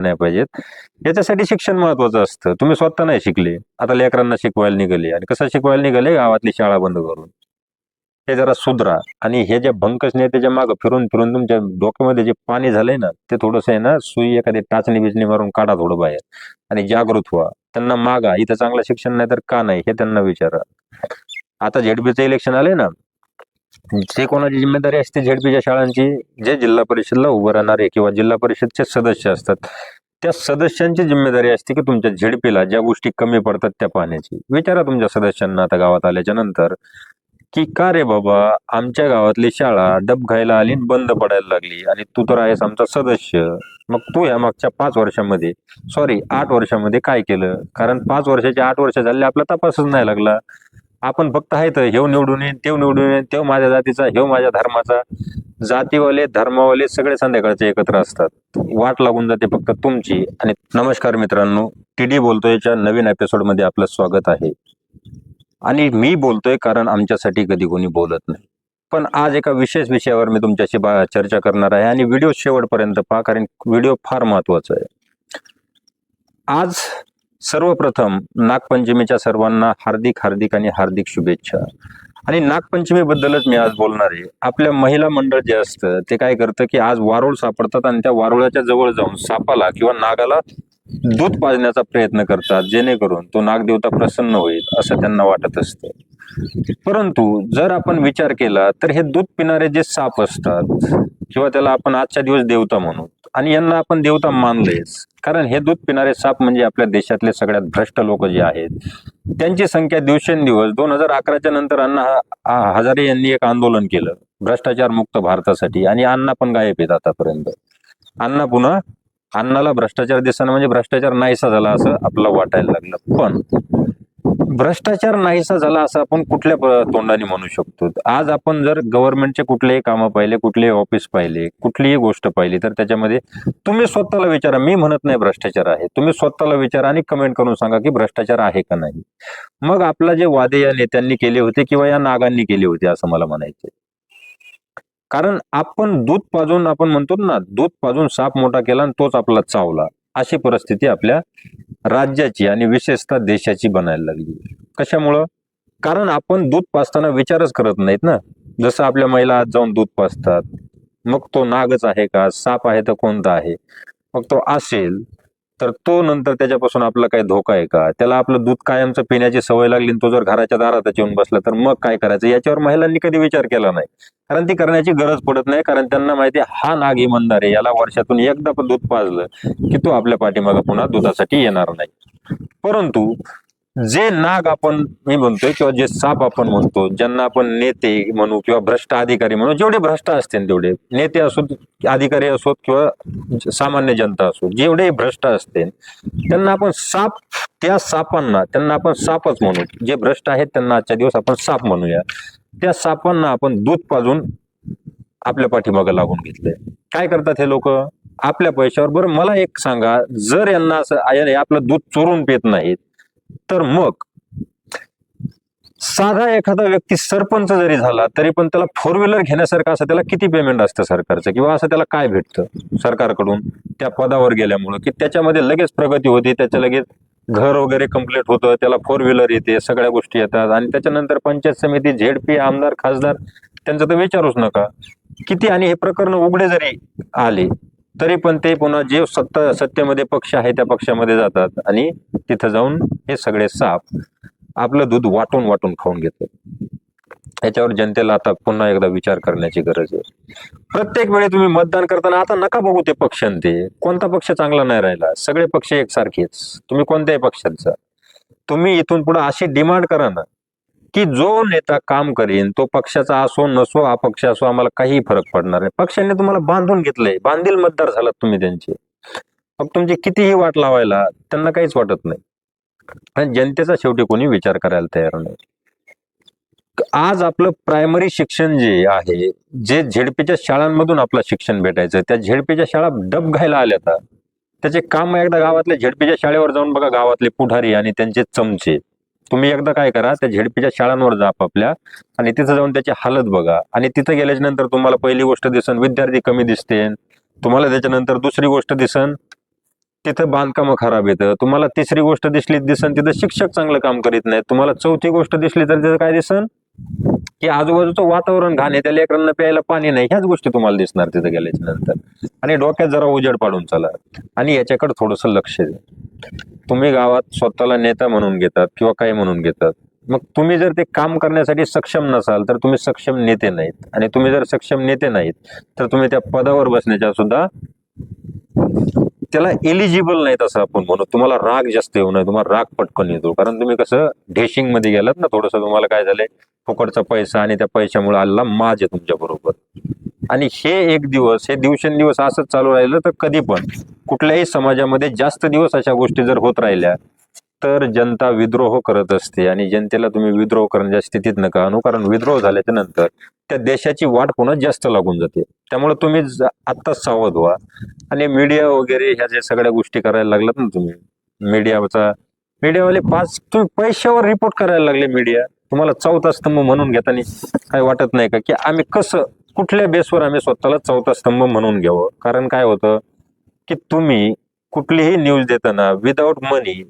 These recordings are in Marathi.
नाही पाहिजेत. याच्यासाठी शिक्षण महत्वाचं असतं. तुम्ही स्वतः नाही शिकले. आता लेकरांना शिकवायला निघाले. आणि कसं शिकवायला निघाले? गावातली शाळा बंद करून. हे जरा सुधरा. आणि हे जे भंकस नेत्याच्या मागं फिरून फिरून तुमच्या डोक्यामध्ये जे पाणी झालंय ना ते थोडंसं आहे ना सुई एखादी टाचणी बिचणी मारून काढा थोडं बाहेर. आणि जागृत व्हा. त्यांना मागा. इथं चांगलं शिक्षण नाही तर का नाही? हे त्यांना विचारा. आता झेडपीचं इलेक्शन आलंय ना जे कोणाची जिम्मेदारी असते झेडपीच्या शाळांची जे जिल्हा परिषदला उभं राहणारे किंवा जिल्हा परिषदचे सदस्य असतात त्या सदस्यांची जिम्मेदारी असते की तुमच्या झेडपीला ज्या गोष्टी कमी पडतात त्या पाहण्याची. विचारा तुमच्या सदस्यांना आता गावात आल्याच्यानंतर की का रे बाबा आमच्या गावातली शाळा डब घायला आली आणि बंद पडायला लागली आणि तू तर आहेस आमचा सदस्य. मग तू या मागच्या पाच वर्षामध्ये सॉरी आठ वर्षामध्ये काय केलं? कारण पाच वर्षाचे आठ वर्ष झाले आपला तपासच नाही लागला. आपण फक्त आहेत तर हेव निवडून येईन तेव निवडून येईन तेव माझ्या जातीचा हेव माझ्या धर्माचा. जातीवाले धर्मावाले सगळे संध्याकाळचे एकत्र असतात. वाट लागून जाते फक्त तुमची. आणि नमस्कार मित्रांनो टी डी बोलतोयच्या नवीन एपिसोडमध्ये आपलं स्वागत आहे. आणि मी बोलतोय कारण आमच्यासाठी कधी कोणी बोलत नाही. पण आज एका विशेष विषयावर मी तुमच्याशी बा- चर्चा करणार आहे. आणि व्हिडिओ शेवटपर्यंत पहा कारण व्हिडिओ फार महत्त्वाचा आहे. आज सर्वप्रथम नागपंचमीच्या सर्वांना हार्दिक हार्दिक आणि हार्दिक शुभेच्छा. आणि नागपंचमीबद्दलच मी आज बोलणार आहे. आपल्या महिला मंडळ जे असतं ते काय करतं की आज वारुळ सापडतात आणि त्या वारुळाच्या जवळ जाऊन सापाला किंवा नागाला दूध पाजण्याचा प्रयत्न करतात जेणेकरून तो नागदेवता प्रसन्न होईल असं त्यांना वाटत असतं. परंतु जर आपण विचार केला तर हे दूध पिणारे जे साप असतात किंवा त्याला आपण आजच्या दिवस देवता म्हणू आणि यांना आपण देवता मानलेच कारण हे दूध पिणारे साप म्हणजे आपल्या देशातले सगळ्यात भ्रष्ट लोक जे आहेत त्यांची संख्या दिवसेंदिवस दोन हजार अकराच्या नंतर अण्णा हजारे यांनी एक आंदोलन केलं भ्रष्टाचार मुक्त भारतासाठी आणि अण्णा पण गायब आहेत आतापर्यंत. अण्णा पुन्हा अण्णाला भ्रष्टाचार दिसणं म्हणजे भ्रष्टाचार नाहीसा झाला असं आपल्याला वाटायला लागलं. पण भ्रष्टाचार नाहीसा झाला असं आपण कुठल्या तोंडाने म्हणू शकतो? आज आपण जर गव्हर्नमेंटचे कुठलेही कामं पाहिले कुठलेही ऑफिस पाहिले कुठलीही गोष्ट पाहिली तर त्याच्यामध्ये तुम्ही स्वतःला विचारा. मी म्हणत नाही भ्रष्टाचार आहे. तुम्ही स्वतःला विचारा आणि कमेंट करून सांगा की भ्रष्टाचार आहे का नाही? मग आपला जे वादे या नेत्यांनी केले होते किंवा या नागांनी केले होते असं मला म्हणायचे कारण आपण दूध पाजून आपण म्हणतो ना दूध पाजून साप मोठा केला आणि तोच आपला चावला. अशी परिस्थिती आपल्या राज्याची आणि विशेषतः देशाची बनायला लागली. कशामुळं? कारण आपण दूध पाजताना विचारच करत नाहीत ना. जसं आपल्या महिला आज जाऊन दूध पाजतात. मग तो नागच आहे का? साप आहे तर कोणता आहे? मग तो असेल तर तो नंतर त्याच्यापासून आपला काही धोका आहे का? त्याला आपलं दूध कायमचं पिण्याची सवय लागली तो जर घराच्या दारातच येऊन बसला तर मग काय करायचं? याच्यावर महिलांनी कधी विचार केला नाही. कारण ती करण्याची गरज पडत नाही कारण त्यांना माहिती हा नाग इमानदार आहे. याला वर्षातून एकदा पण दूध पाजलं की तो आपल्या पाठीमागं पुन्हा दुधासाठी येणार नाही. परंतु जे नाग आपण मी म्हणतोय किंवा जे साप आपण म्हणतो ज्यांना आपण नेते म्हणू किंवा भ्रष्ट अधिकारी म्हणू जेवढे भ्रष्ट असतील तेवढे. नेते असोत अधिकारी असोत किंवा सामान्य जनता असो जेवढे भ्रष्ट असतील त्यांना आपण साप त्या सापांना त्यांना आपण सापच म्हणू. जे भ्रष्ट आहेत त्यांना आजच्या दिवस आपण साप म्हणूया. त्या सापांना आपण दूध पाजून आपल्या पाठीमागं लागून घेतलंय. काय करतात हे लोक? आपल्या पैशावर. बरं मला एक सांगा. जर यांना असं आपलं दूध चोरून पेत नाहीत तर मग साधा एखादा व्यक्ती सरपंच जरी झाला तरी पण त्याला फोर व्हीलर घेण्यासारखं असं त्याला किती पेमेंट असतं सरकारचं? किंवा असं त्याला काय भेटतं सरकारकडून? त्या पदावर गेल्यामुळं? की त्याच्यामध्ये लगेच प्रगती होती त्याच्या लगेच घर वगैरे कंप्लीट होतं त्याला फोर व्हीलर येते सगळ्या गोष्टी येतात. आणि त्याच्यानंतर पंचायत समिती झेडपी आमदार खासदार त्यांचा तर विचारूच नका. किती आणि हे प्रकरण उघडे जरी आले तरी पण ते पुन्हा जे सत्ता सत्तेमध्ये पक्ष आहे त्या पक्षामध्ये जातात आणि तिथं जाऊन हे सगळे साप आपलं दूध वाटून वाटून खाऊन घेतात. याच्यावर जनतेला आता पुन्हा एकदा विचार करण्याची गरज आहे. प्रत्येक वेळी तुम्ही मतदान करताना आता नका बघू ते पक्ष ते. कोणता पक्ष चांगला नाही राहिला? सगळे पक्ष एकसारखेच. तुम्ही कोणत्याही पक्षाचा. तुम्ही इथून पुढे अशी डिमांड करा ना की जो नेता काम करीन तो पक्षाचा असो नसो अपक्ष असो आम्हाला काही फरक पडणार नाही पक्षाने तुम्हाला बांधून घेतलंय. बांधील मतदार झालात तुम्ही त्यांचे. मग तुमची कितीही वाट लावायला त्यांना काहीच वाटत नाही. आणि जनतेचा शेवटी कोणी विचार करायला तयार नाही. आज आपलं प्रायमरी शिक्षण जे आहे जे झेडपीच्या शाळांमधून आपलं शिक्षण भेटायचं त्या झेडपीच्या शाळा डब घायला आल्या आता. त्याचे काम एकदा गावातल्या झेडपीच्या शाळेवर जाऊन बघा गावातले पुढारी आणि त्यांचे चमचे. तुम्ही एकदा काय करा त्या झेडपीच्या शाळांवर जा आपापल्या आणि तिथं जाऊन त्याची हालत बघा. आणि तिथं गेल्याच्यानंतर तुम्हाला पहिली गोष्ट दिसन विद्यार्थी कमी दिसते. तुम्हाला त्याच्यानंतर दुसरी गोष्ट दिसन तिथं बांधकाम खराब येतं तुम्हाला तिसरी गोष्ट दिसली दिसन तिथं शिक्षक चांगलं काम करीत नाही तुम्हाला चौथी गोष्ट दिसली तर तिथं काय दिसन? की आजूबाजूचं वातावरण घाण आहे त्या लेकरांना प्यायला पाणी नाही ह्याच गोष्टी तुम्हाला दिसणार तिथं गेल्याच्यानंतर आणि डोक्यात जरा उजेड पाडून चला. आणि याच्याकडे थोडंसं लक्ष द्या. तुम्ही गावात स्वतःला नेता म्हणून घेतात किंवा काही म्हणून घेतात. मग तुम्ही जर ते काम करण्यासाठी सक्षम नसाल तर तुम्ही सक्षम नेते नाहीत. आणि तुम्ही जर सक्षम नेते नाहीत तर तुम्ही त्या पदावर बसण्याच्या सुद्धा त्याला एलिजिबल नाहीत असं आपण म्हणू. तुम्हाला राग जास्त येऊ नये तुम्हाला राग पटकन येतो. कारण तुम्ही कसं ढेशिंगमध्ये गेलात ना थोडस तुम्हाला काय झालंय? फुकटचा पैसा आणि त्या पैशामुळे आलेला माज आहे तुमच्या बरोबर. आणि हे एक दिवस हे दिवसेंदिवस असंच चालू राहिलं तर कधी पण. कुठल्याही समाजामध्ये जास्त दिवस अशा गोष्टी जर होत राहिल्या तर जनता विद्रोह करत असते आणि जनतेला तुम्ही विद्रोह करण्याच्या स्थितीत नका आणू कारण विद्रोह झाल्याच्यानंतर त्या देशाची वाट पुन्हा जास्त लागून जाते. त्यामुळे तुम्ही आत्ताच सावध व्हा. आणि मीडिया वगैरे ह्या ज्या सगळ्या गोष्टी करायला लागलात ना तुम्ही मीडियाचा मीडियावाले पाच तुम्ही पैशावर रिपोर्ट करायला लागले मीडिया. तुम्हाला चौथा स्तंभ म्हणून घेताना काय वाटत नाही का? की आम्ही कसं कुठल्या बेसवर आम्ही स्वतःला चौथा स्तंभ म्हणून घ्यावं? कारण काय होतं की तुम्ही कुठलीही न्यूज देताना विदाऊट मनी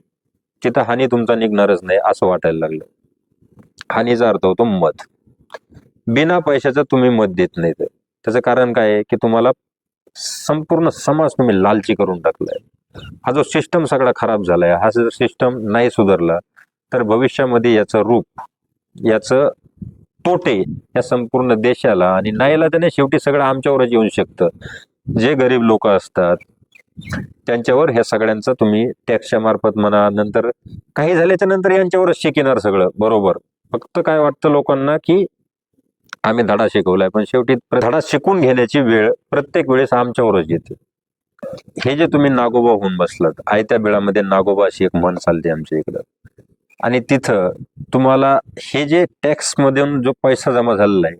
तिथं हानी तुमचा निघणारच नाही असं वाटायला लागलं. हानीचा अर्थ होतो मत. बिना पैशाचं तुम्ही मत देत नाही. तर त्याचं कारण काय आहे की तुम्हाला संपूर्ण समाज तुम्ही लालची करून टाकलाय. हा जो सिस्टम सगळा खराब झालाय हा जर सिस्टम नाही सुधारला तर भविष्यामध्ये याचं रूप याचं तोटे या संपूर्ण देशाला आणि नाहीला त्याने शेवटी सगळं आमच्यावरच येऊ शकतं. जे गरीब लोक असतात त्यांच्यावर ह्या सगळ्यांचं तुम्ही टॅक्सच्या मार्फत म्हणा नंतर काही झाल्याच्यानंतर यांच्यावरच शिकणार सगळं बरोबर. फक्त काय वाटतं लोकांना की आम्ही धडा शिकवलाय पण शेवटी धडा शिकून घेण्याची वेळ प्रत्येक वेळेस आमच्यावरच येते. हे जे तुम्ही नागोबा होऊन बसलात आयत्या बेळामध्ये नागोबा अशी एक म्हण चालते आमच्या इकडं. आणि तिथं तुम्हाला हे जे टॅक्स मधून जो पैसा जमा झालेला आहे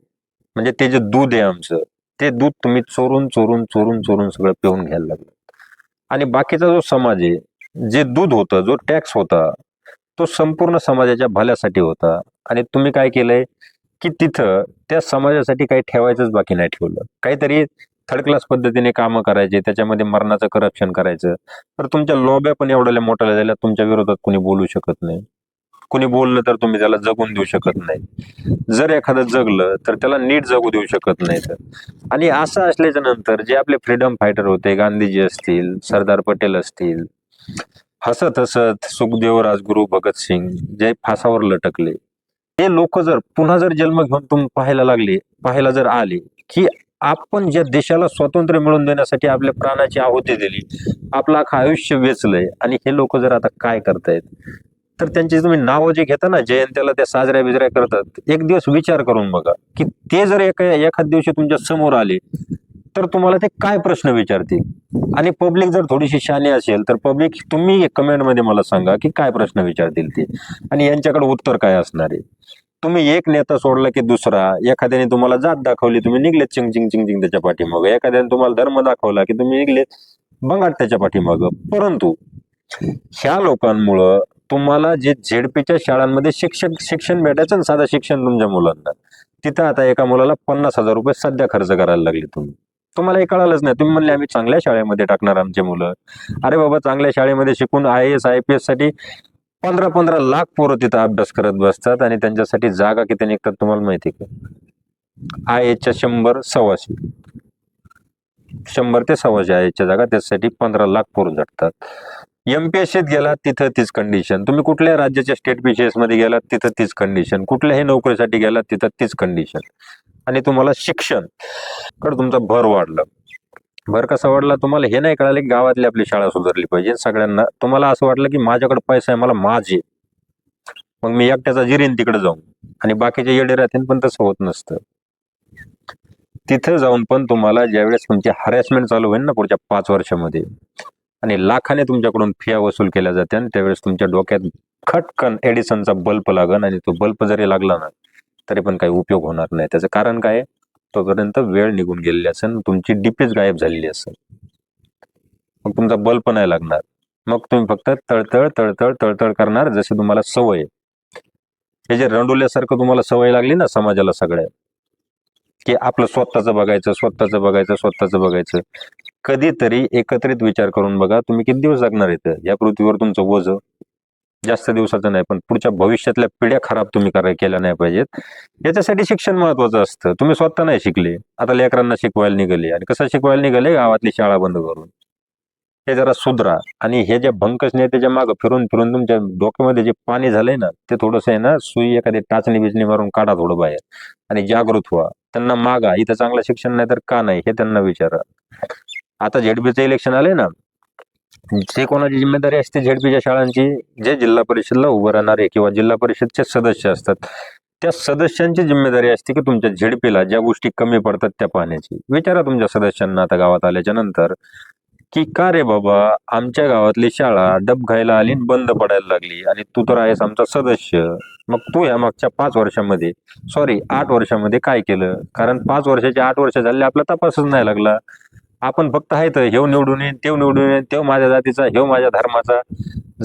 म्हणजे ते जे दूध आहे आमचं ते दूध तुम्ही चोरून चोरून चोरून चोरून सगळं पिऊन घ्यायला लागलं. आणि बाकीचा जो समाज आहे जे दूध होतं जो टॅक्स होता तो संपूर्ण समाजाच्या भल्यासाठी होता. आणि तुम्ही काय केलंय की तिथं त्या समाजासाठी काही ठेवायचंच बाकी नाही ठेवलं. काहीतरी थर्ड क्लास पद्धतीने कामं करायचे त्याच्यामध्ये मरणाचं करप्शन करायचं. तर तुमच्या लॉब्या पण एवढ्या मोठ्या झाल्या तुमच्या विरोधात कोणी बोलू शकत नाही. कुणी बोललं तर तुम्ही त्याला जगून देऊ शकत नाही. जर एखादं जगलं तर त्याला नीट जगू देऊ शकत नाही तर. आणि असं असल्याच्या नंतर जे आपले फ्रीडम फायटर होते गांधीजी असतील सरदार पटेल असतील हसत हसत सुखदेव राजगुरू भगतसिंग जे फासावर लटकले हे लोक जर पुन्हा जर जन्म घेऊन तुम्ही पाहायला लागले पाहायला जर आले की आपण ज्या देशाला स्वातंत्र्य मिळवून देण्यासाठी आपल्या प्राणाची आहुती दिली आपलं आयुष्य वेचलंय आणि हे लोक जर आता काय करतायत? तर त्यांची तुम्ही नावं जे घेता ना जयंत्याला त्या साजऱ्या बिजऱ्या करतात एक दिवस विचार करून बघा. की ते जर एका एखाद दिवशी तुमच्यासमोर आले तर तुम्हाला ते काय प्रश्न विचारतील? आणि पब्लिक जर थोडीशी शानी असेल तर पब्लिक तुम्ही कमेंटमध्ये मला सांगा की काय प्रश्न विचारतील ते? आणि यांच्याकडे उत्तर काय असणार आहे? तुम्ही एक नेता सोडला की दुसरा एखाद्याने तुम्हाला जात दाखवली तुम्ही निघले चिंग चिंग चिंग चिंग त्याच्या पाठीमागं. एखाद्याने तुम्हाला धर्म दाखवला की तुम्ही निघले बंगाट त्याच्या पाठीमागं. परंतु ह्या लोकांमुळं तुम्हाला जे झेडपीच्या शाळांमध्ये शिक्षक शिक्षण भेटायचं ना साधं शिक्षण तुमच्या मुलांना. तिथं आता एका मुलाला पन्नास हजार रुपये सध्या खर्च करायला लागले तुम्ही. तुम्हाला हे कळालंच नाही. तुम्ही म्हणले आम्ही चांगल्या शाळेमध्ये टाकणार आमचे मुलं. अरे बाबा चांगल्या शाळेमध्ये शिकून आय एस आय पी एससाठी पंधरा पंधरा लाख पोरं तिथं अभ्यास करत बसतात आणि त्यांच्यासाठी जागा किती निघतात तुम्हाला माहिती का? आय एसच्या शंभर सव्वाशे. शंभर ते सव्वाशे आय एसच्या जागा त्यासाठी पंधरा लाख पोरं झटतात. एमपीएससीत गेलात तिथं तीच कंडिशन तुम्ही कुठल्या राज्याच्या स्टेट पीसीएसमध्ये गेलात तिथं तीच कंडिशन कुठल्याही नोकरीसाठी गेलात तिथं तीच कंडिशन आणि तुम्हाला शिक्षण. कडे तुमचा भर वाढला. भर कसा वाढला? तुम्हाला हे नाही कळालं की गावातली आपली शाळा सुधारली पाहिजे. सगळ्यांना तुम्हाला असं वाटलं की माझ्याकडे पैसा आहे मला माझे मग मी एकट्याचा जिरीन तिकडे जाऊन. आणि बाकीचे येडे राहतील पण तसं होत नसतं. तिथं जाऊन पण तुम्हाला ज्यावेळेस तुमची हरॅसमेंट चालू होईल ना पुढच्या पाच वर्षामध्ये आणि लाखाने तुमच्याकडून फिया वसूल केल्या जाते आणि त्यावेळेस तुमच्या डोक्यात खटकन एडिसनचा बल्ब लागन आणि तो बल्ब जरी लागला ना तरी पण काही उपयोग होणार नाही. त्याचं कारण काय तोपर्यंत वेळ निघून गेलेली असेल तुमची डीपीच गायब झालेली असेल मग तुमचा बल्ब नाही लागणार. मग तुम्ही फक्त तळतळ तळतळ तळतळ करणार जशी तुम्हाला सवय हे जे रंडुल्यासारखं तुम्हाला सवय लागली ना समाजाला सगळ्या की आपलं स्वतःचं बघायचं स्वतःचं बघायचं स्वतःचं बघायचं. कधीतरी एकत्रित विचार करून बघा तुम्ही किती दिवस जगणार इथं? या पृथ्वीवर तुमचं वज जास्त दिवसाचं नाही पण पुढच्या भविष्यातल्या पिढ्या खराब तुम्ही कराय केल्या नाही पाहिजेत. याच्यासाठी शिक्षण महत्वाचं असतं. तुम्ही स्वतः नाही शिकले. आता लेकरांना शिकवायला निघाले. आणि कसं शिकवायला निघाले? गावातली शाळा बंद करून. हे जरा सुधरा. आणि हे जे भंकस नेत्याच्या मागं फिरून फिरून तुमच्या डोक्यामध्ये जे पाणी झालंय ना ते थोडंसं आहे ना सुई एखादी टाचणी बिचणी मारून काढा थोडं बाहेर. आणि जागृत व्हा. त्यांना मागा. इथं चांगलं शिक्षण नाही तर का नाही? हे त्यांना विचारा. आता झेडपीचं इलेक्शन आले ना जे कोणाची जिम्मेदारी असते झेडपीच्या शाळांची जे जिल्हा परिषदला उभं राहणारे किंवा जिल्हा परिषदचे सदस्य असतात त्या सदस्यांची जिम्मेदारी असते की तुमच्या झेडपीला ज्या गोष्टी कमी पडतात त्या पाहण्याची. विचारा तुमच्या सदस्यांना आता गावात आल्याच्यानंतर की का रे बाबा आमच्या गावातली शाळा डब खायला आली आणि बंद पडायला लागली आणि तू तर आहेस आमचा सदस्य. मग तू या मागच्या पाच वर्षामध्ये सॉरी आठ वर्षामध्ये काय केलं? कारण पाच वर्षाचे आठ वर्ष झाले आपला तपासच नाही लागला. आपण फक्त आहे तर हेव निवडून येईन तेव निवडून येईन तेव माझ्या जातीचा हेव माझ्या धर्माचा.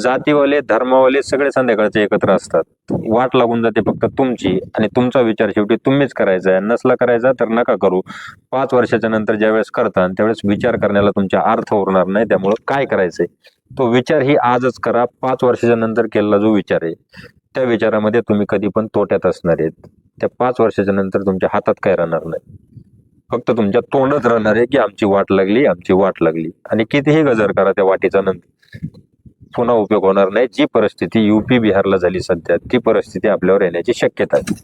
जातीवाले धर्मावाले सगळे संध्याकाळचे एकत्र असतात. वाट लागून जाते फक्त तुमची आणि तुमचा विचार शेवटी तुम्हीच करायचा आहे. नसला करायचा तर नका करू. पाच वर्षाच्या नंतर ज्यावेळेस करता त्यावेळेस विचार करण्याला तुमचा अर्थ उरणार नाही. त्यामुळं काय करायचंय? तो विचार ही आजच करा. पाच वर्षाच्या नंतर केलेला जो विचार आहे त्या विचारामध्ये तुम्ही कधी पण तोट्यात असणार आहेत. त्या पाच वर्षाच्या नंतर तुमच्या हातात काय राहणार नाही. फक्त तुमच्या तोंडच राहणार आहे की आमची वाट लागली आमची वाट लागली. आणि कितीही गजर करा त्या वाटेचा नंतर पुन्हा उपयोग होणार नाही. जी परिस्थिती युपी बिहारला झाली सध्या ती परिस्थिती आपल्यावर येण्याची शक्यता आहे.